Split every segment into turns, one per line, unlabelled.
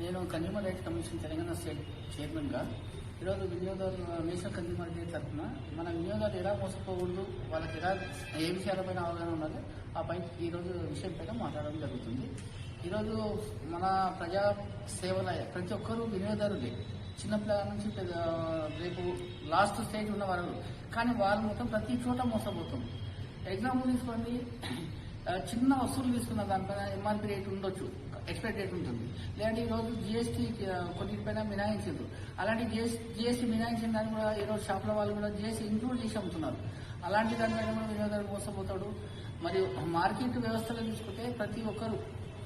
నేను consumer rights commission Telangana state చైర్మన్గా. ఈరోజు వినియోగదారులు నేషనల్ కన్జ్యూమర్ డే తరఫున మన వినియోగదారులు ఎలా మోసపోకూడదు వాళ్ళకి ఎలా ఏ విషయాలపైన అవగాహన ఉన్నదో ఆ పై ఈరోజు విషయంపైన మాట్లాడడం జరుగుతుంది. ఈరోజు మన ప్రజా సేవల ప్రతి ఒక్కరూ వినియోగదారులే. చిన్నపిల్లల నుంచి రేపు లాస్ట్ స్టేజ్ ఉన్న వారు. కానీ వాళ్ళు మొత్తం ప్రతి చోట మోసపోతుంది ఎగ్జాంపుల్ తీసుకోండి. చిన్న వస్తువులు తీసుకున్న దానిపైన ఎంఆర్పీ రేట్ ఉండొచ్చు. ఎక్స్పైర్ డేట్ ఉంటుంది. లేదంటే ఈ రోజు జిఎస్టీ కొన్నిటిపైన మినాయించారు అలాంటి జిఎస్టీ మినాయించిన దాన్ని కూడా ఈరోజు షాప్ల షాపుల వాళ్ళు కూడా జిఎస్టీ ఇంక్లూడ్ చేసి అమ్ముతున్నారు. అలాంటి దానిపైన కూడా వినియోగదారు మోసపోతాడు. మరియు మార్కెట్ వ్యవస్థలో చూసుకుంటే ప్రతి ఒక్కరు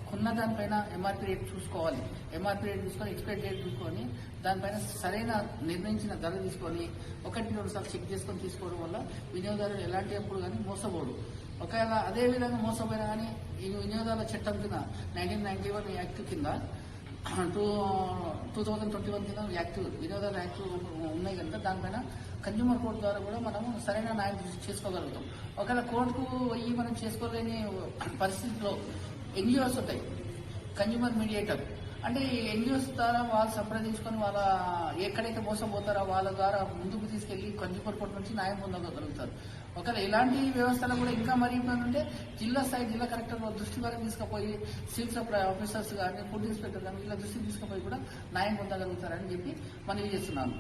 కొన్న దానిపైన ఎంఆర్పీ రేట్ చూసుకోవాలి. ఎంఆర్పీ రేట్ చూసుకొని ఎక్స్పైర్ డేట్ చూసుకొని దానిపైన సరైన నిర్ణయించిన ధర తీసుకొని ఒకటి రెండు సార్లు చెక్ చేసుకొని తీసుకోవడం వల్ల వినియోగదారులు ఎలాంటి అప్పుడు కానీ మోసపోడు. ఒకవేళ అదే విధంగా మోసపోయినా కానీ ఈ వినియోగదారుల చట్టం కింద నైన్టీన్ నైన్టీ వన్ యాక్ట్ కింద two two thousand twenty one కింద యాక్ట్ వినియోగదారుల యాక్ట్ ఉన్నాయి కనుక దానిపైన కన్జ్యూమర్ కోర్టు ద్వారా కూడా మనం సరైన న్యాయం చేసుకోగలుగుతాం. ఒకవేళ కోర్టుకు పోయి మనం చేసుకోలేని పరిస్థితిలో ఎన్జిఓస్ ఉంటాయి. కన్జ్యూమర్ మీడియేటర్ అంటే ఎన్జిఓస్ ద్వారా వాళ్ళు సంప్రదించుకొని వాళ్ళ ఎక్కడైతే మోసం పోతారో వాళ్ళ ద్వారా ముందుకు తీసుకెళ్ళి కన్జ్యూమర్ కోర్టు నుంచి న్యాయం పొందగలుగుతారు. ఒకవేళ ఇలాంటి వ్యవస్థలు కూడా ఇంకా మరి ఇబ్బంది ఉంటే జిల్లా స్థాయి జిల్లా కలెక్టర్ దృష్టి వరకు తీసుకుపోయి సివిల్ సప్లై ఆఫీసర్స్ కానీ ఫుడ్ ఇన్స్పెక్టర్ కానీ ఇలా దృష్టికి తీసుకుపోయి కూడా న్యాయం పొందగలుగుతారని చెప్పి మనవి చేస్తున్నాను.